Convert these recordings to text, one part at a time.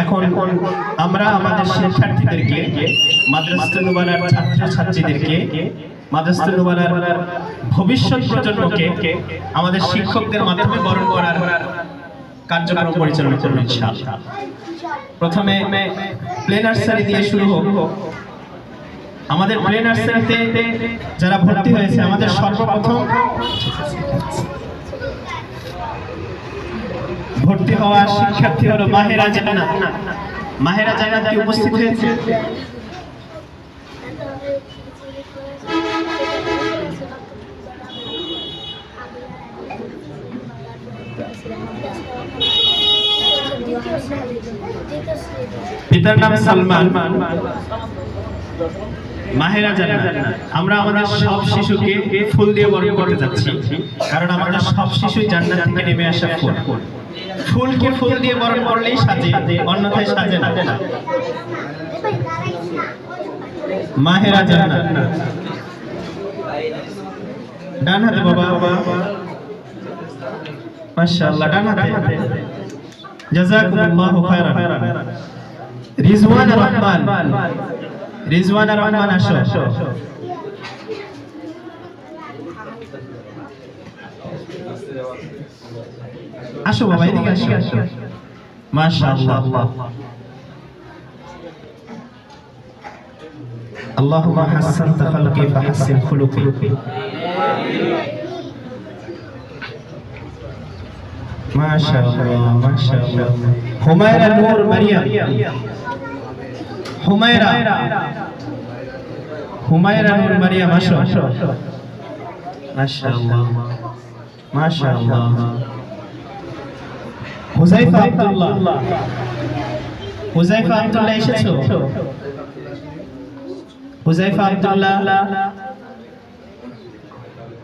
এখন আমরা আমাদের শিক্ষার্থীদেরকে মাদ্রাসানুবালার ছাত্র ছাত্রীদেরকে মাদ্রাসানুবালার ভবিষ্যৎ প্রজন্মকে আমাদের শিক্ষকদের মাধ্যমে বরণ করার কার্যক্রম পরিচালনা করব ইনশাআল্লাহ। প্রথমে প্লে নার্সারি দিয়ে শুরু হোক। আমাদের প্লে নার্সারিতে যারা ভর্তি হয়েছে, আমাদের সর্বপ্রথম ভর্তি হওয়া শিক্ষার্থী হলো মাহেরা জান্নাত। মাহেরা জান্নাত কি উপস্থিত হয়েছে? পিতার নাম সালমান। মাহেরা জান্নাত। আমরা আমাদের সব শিশুকে ফুল দিয়ে বরণ করতে যাচ্ছি। কারণ আমাদের সব শিশু জান্নাত থেকে নেমে আসা ফুল। ফুলকে ফুল দিয়ে বরণ করলেই সাজে, অন্যথায় সাজে না। মাহেরা জান্নাত। ডান হাতে বাবা। মাশাআল্লাহ, ডান হাতে। জাযাকুমুল্লাহু খায়রান। রিজওয়ান রহমান। রিজওয়ান রহমান আসো আসো বাবা এদিকে আসো মাশাআল্লাহ اللهم حسنت خلقي فحسن خلقي ما شاء الله ما شاء الله حميرة نور مريم হুমায়রা। হুমায়রা নূর মারিয়াম আসো মাশাআল্লাহ। মাশাআল্লাহ। হুজাইফা আব্দুল্লাহ। হুজাইফা আব্দুল্লাহ এসেছ? হুজাইফা আব্দুল্লাহ।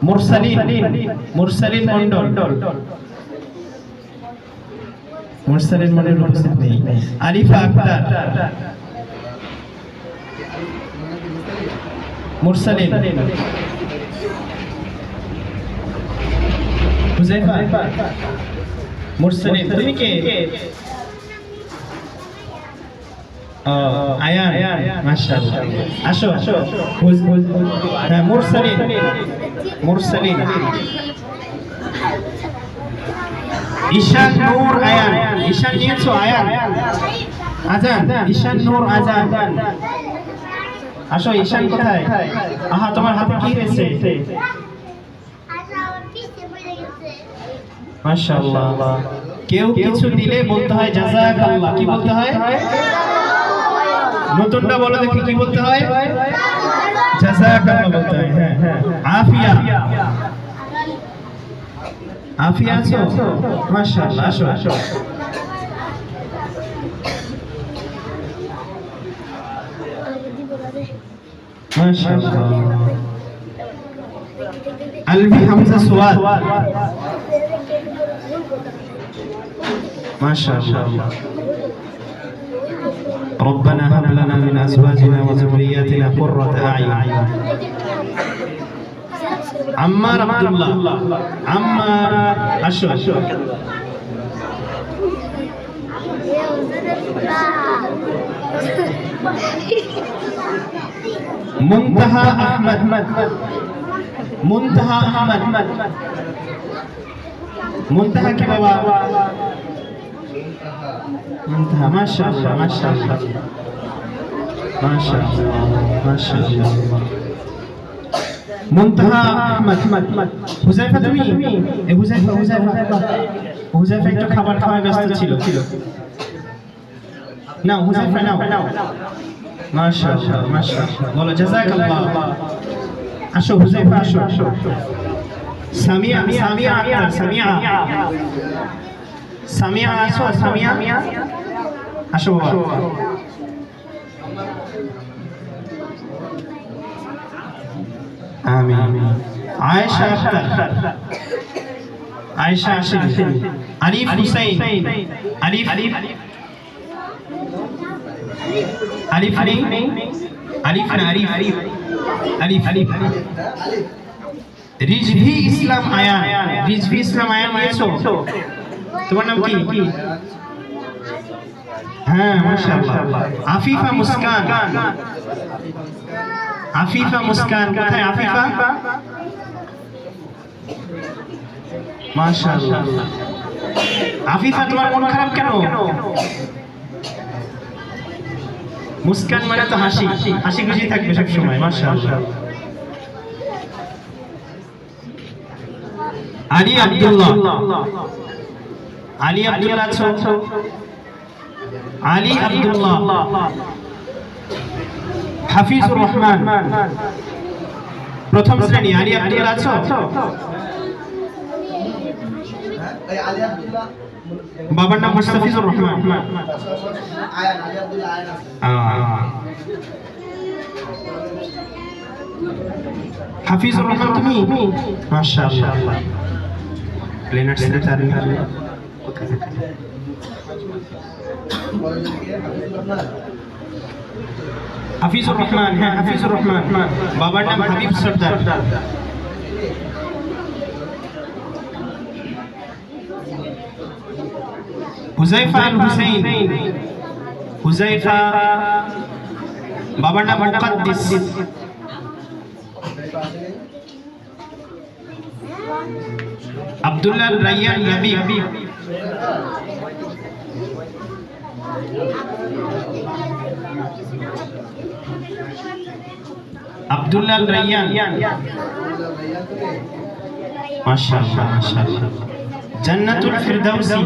মুরসালিন। মুরসালিন মন্ডল মুরসালিন মন্ডল উপস্থিত নেই। আরিফা আক্তার। মুরসালিন হুজাইফা মুরসালিন তুমি কে ও আয়ান মাশাআল্লাহ আসো আসো হ্যাঁ মুরসালিন মুরসালিন ঈশান নূর আয়ান ঈশান নিয়েছো আয়ান আজান ঈশান নূর আজান আসো ঈশান কোথায়? আহা তোমার হাতে কি হয়েছে? মাশাআল্লাহ। কেউ কিছু দিলে বলতে হয় জাযাকাল্লাহ কি বলতে হয়? নতুনটা বলো দেখি কি বলতে হয়? জাযাকাল্লাহ বলতে হয় হ্যাঁ হ্যাঁ। আফিয়া। আফিয়া আছো। মাশাআল্লাহ আসো আসো। ما شاء الله. حمزة سواد. ما شاء الله. ربنا هب لنا من أزواجنا وذرياتنا قرة أعين. عمار عبد الله عمار أشرف. মুনতাহা আহমদ। মুনতাহা আহমদ। মুনতাহা কি বাবা? মুনতাহা, মাশাআল্লাহ মাশাআল্লাহ। মাশাআল্লাহ মাশাআল্লাহ। মুনতাহা আহমদ। হুজাইফা তুমি? এ হুজাইফা হুজাইফা। হুজাইফা একটু খাবার খাওয়ায় ব্যস্ত ছিল। ছিল না হুজাইফা নাও নাও। মাশাআল্লাহ মাশাআল্লাহ বলো জাযাকাল্লাহ আসো হুজাইফা আসো আসো সামিয়া সামিয়া আক্তার সামিয়া সামিয়া আসো সামিয়া আসো বাবা আমিন আয়েশা আক্তার আয়েশা আসেন আরিফ হুসাইন আরিফ আরিফ আরিফ নেই আরিফ না আরিফ? আরিফ আরিফ রিজভি ইসলাম আয়ান। রিজভি ইসলাম আয়ান নিয়েছো তোমার নাম কি? হ্যাঁ মাশাআল্লাহ। আফিফা মুস্কান। আফিফা মুস্কান। কোথায় আফিফা? মাশাআল্লাহ। আফিফা তোমার মন খারাপ কেন? মুস্কান মানে তো হাসি হাসি খুশি থাকবে সব সময় মাশাআল্লাহ আলী আব্দুল্লাহ আলী আব্দুল্লাহ আছো আলী আব্দুল্লাহ হাফিজুর রহমান প্রথম শ্রেণি, আলী আব্দুল্লাহ আছো এই আলী আব্দুল্লাহ বাবার নাম মুস্তাফিজুর রহমান আয়ান আলী আব্দুল্লাহ আয়ান আছে হাফিজুর রহমান তুমি মাশাআল্লাহ লেনার্ড সেক্রেটারি কলেজে গিয়ে হাফিজুর হাফিজুর রহমান রহমান হ্যাঁ হাফিজুর রহমান বাবার নাম হাবিব সর্দার হুজাইফা আল হুসাইন। হুজাইফা বাবার নাম মুকাদ্দিস। আব্দুল্লাহ রাইয়ান নবী আব্দুল্লাহ রাইয়ান। মাশাআল্লাহ মাশাআল্লাহ। জান্নাতুল ফিরদাউসি।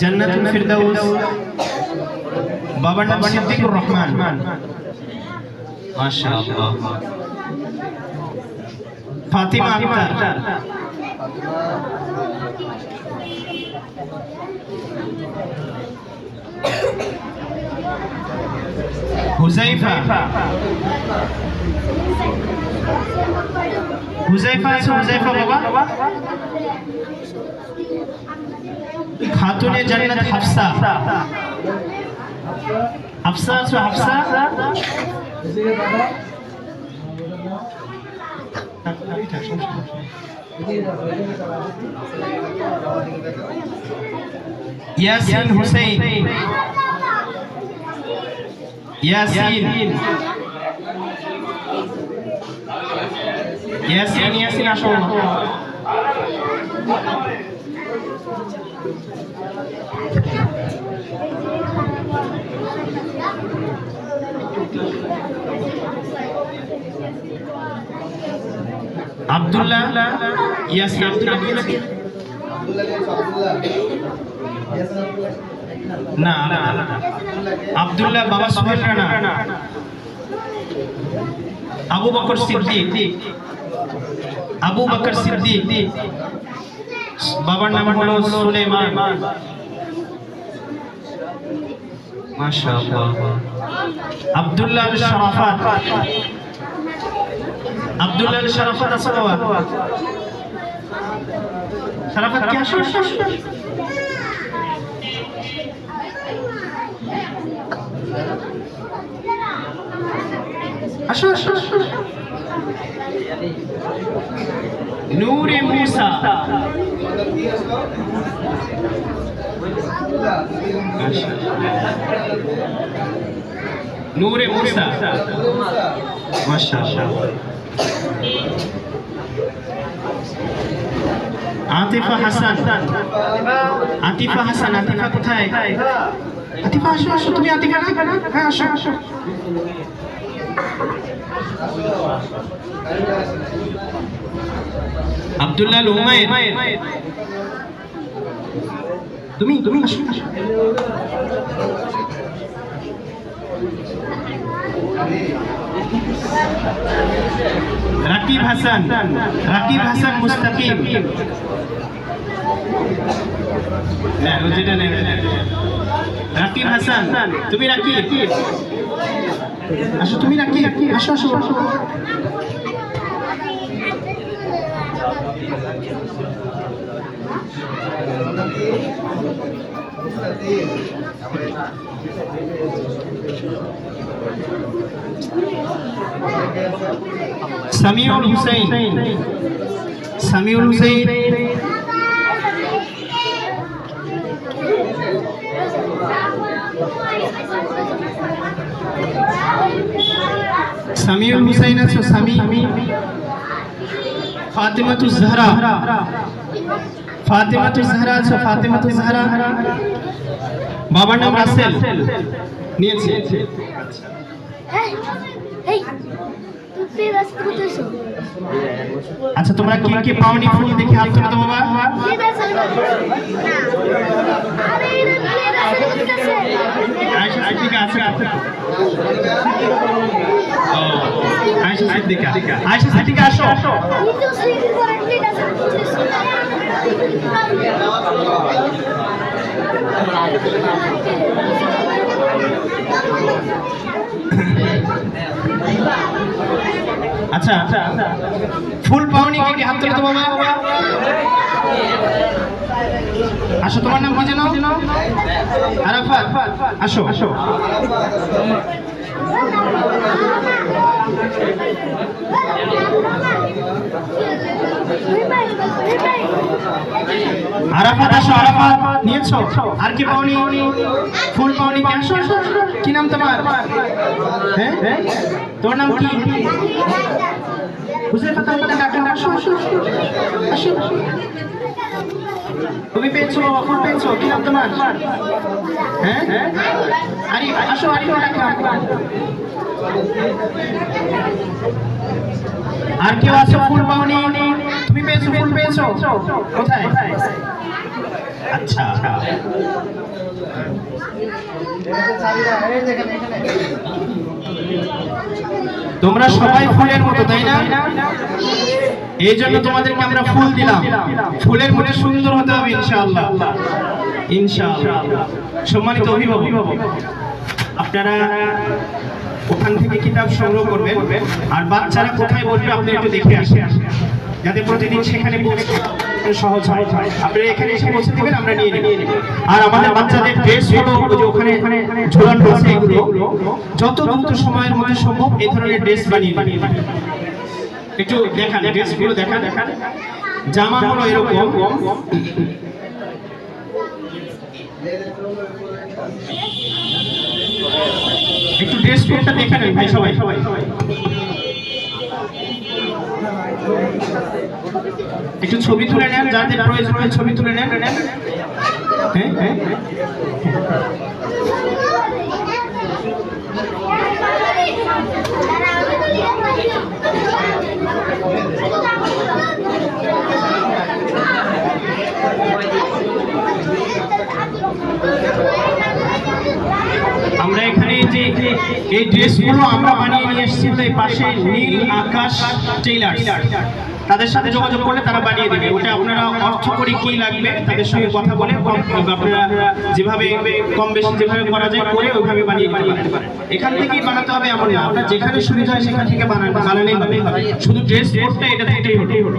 জান্নাতুল ফিরদাউস। বাবার নাম সিদ্দিকুর রহমান। মাশাআল্লাহ। ফাতিমা আক্তার। হুজাইফা। হুজাইফা আছে হুজাইফা বাবা? खातून जन्नत हफ्सा। हफ्सा सो हफ्सा? यासीन हुसैन। यासीन। यासीन यासीन আসো আব্দুল্লাহ ইয়াসিন আব্দুল্লাহ কি নাকি? আব্দুল্লাহ কে আব্দুল্লাহ ইয়াসিন আব্দুল্লাহ না না না আব্দুল্লাহ বাবা সুহেল রানা আবু বকর সিদ্দিক আবু বকর সিদ্দিক বাবার নাম হলো সুলেমান। মাশাআল্লাহ। আব্দুল্লাহ আল শরাফাত। আব্দুল্লাহ আল শরাফাত আছে বাবা। শরাফাত কি আসো আসো, নূরে মুসা। নূরে মুসা। মাশাআল্লাহ। আতিফা হাসান। আতিফা হাসান, আতিফা কোথায়? আতিফা, আসো আসো, তুমি আতিফা না? হ্যাঁ আসো আসো। আব্দুল্লাহ আল উমাইর। তুমি তুমি রাকিব হাসান রাকিব হাসান মুস্তাকিম। রাকিব হাসান, তুমি রাকিব। আসো, তুমি রাকিব। আসো আসো আসো। সামিউল হুসাইন। সামিউল হুসাইন। সামিউল হুসাইন আছো সামি। ফাতেমাতু জাহরা। ফাতেমাতু জাহরা আছে ফাতেমাতু জাহরা। বাবার নাম রাসেল। নিয়েছে। আচ্ছা তোমরা কি কি পাওনি ফুল দেখে হাত তুলে তো বাবা? আয়সা সিদ্দিকা আয়সা সিদ্দিকা আসো। প্লিজ আচ্ছা আচ্ছা। ফুল পাওনি কি হাত তুলে তো বাবা? আসো, তোমার নাম কি যেন? আরাফাত। আসো আসো। আরাফাত আসো আরাফাত। নিয়েছো? আর কি পাওনি? ফুল পাওনি কি? আসো আসো, আসো। কি নাম তোমার? হ্যাঁ? তোমার নাম কি? বুঝতে কথা ডাক্তার আসো আসো। আসো। তুমি পেয়েছ বাবা ফুল পেয়েছ, কি নাম তোমার? হ্যাঁ? আরে, আসো, আরে আর কেউ আছে ফুল পাওনি? তুমি পেয়েছ, ফুল পেয়েছ? কোথায়? আচ্ছা। তোমরা সবাই ফুলের মতো, তাই না? এই জন্য তোমাদেরকে আমরা ফুল দিলাম। ফুলের মধ্যে সুন্দর হতে হবে, ইনশাআল্লাহ। ইনশাআল্লাহ। সম্মানিত অভিভাবক, আপনারা ওখান থেকে কিতাব সংগ্রহ করবেন, আর বাচ্চারা কোথায় বসবে আপনি একটু দেখে আসেন। যাতে প্রতিদিন সেখানে পৌঁছতে সহজ হয়। আপনারা এখানে এসে পৌঁছে দেবেন আমরা নিয়ে নেব। আর আমাদের বাচ্চাদের ড্রেস হলো যে ওখানে ঝোলানো এগুলো। যত দ্রুত সময়ের মধ্যে সম্ভব এই ধরনের ড্রেস বানিয়ে বানিয়ে একটু দেখান ড্রেসগুলো দেখান। দেখান জামা হলো এরকম। একটু ড্রেস কোডটা দেখে নেন ভাই সবাই সবাই। একটু ছবি তুলে নেন যাদের প্রয়োজন ছবি তুলে নেন। হ্যাঁ হ্যাঁ আমরা এখানে যে এই ড্রেসগুলো আমরা বানিয়ে নিয়ে এসেছি তো এই পাশে নীল আকাশ টেইলার তাদের সাথে যোগাযোগ করলে তারা বানিয়ে দেবে। ওটা আপনারা অর্থ করে কি লাগবে তাদের সঙ্গে কথা বলে আপনারা যেভাবে কম বেশি যেভাবে করা যায় করে ওইভাবে বানিয়ে দিতে পারেন। এখান থেকেই বানাতে হবে এমন না। আপনার যেখানে সুবিধা হয় সেখান থেকে বানান বানালেই হবে। শুধু ড্রেস কোডটা এটা থেকেই হলো।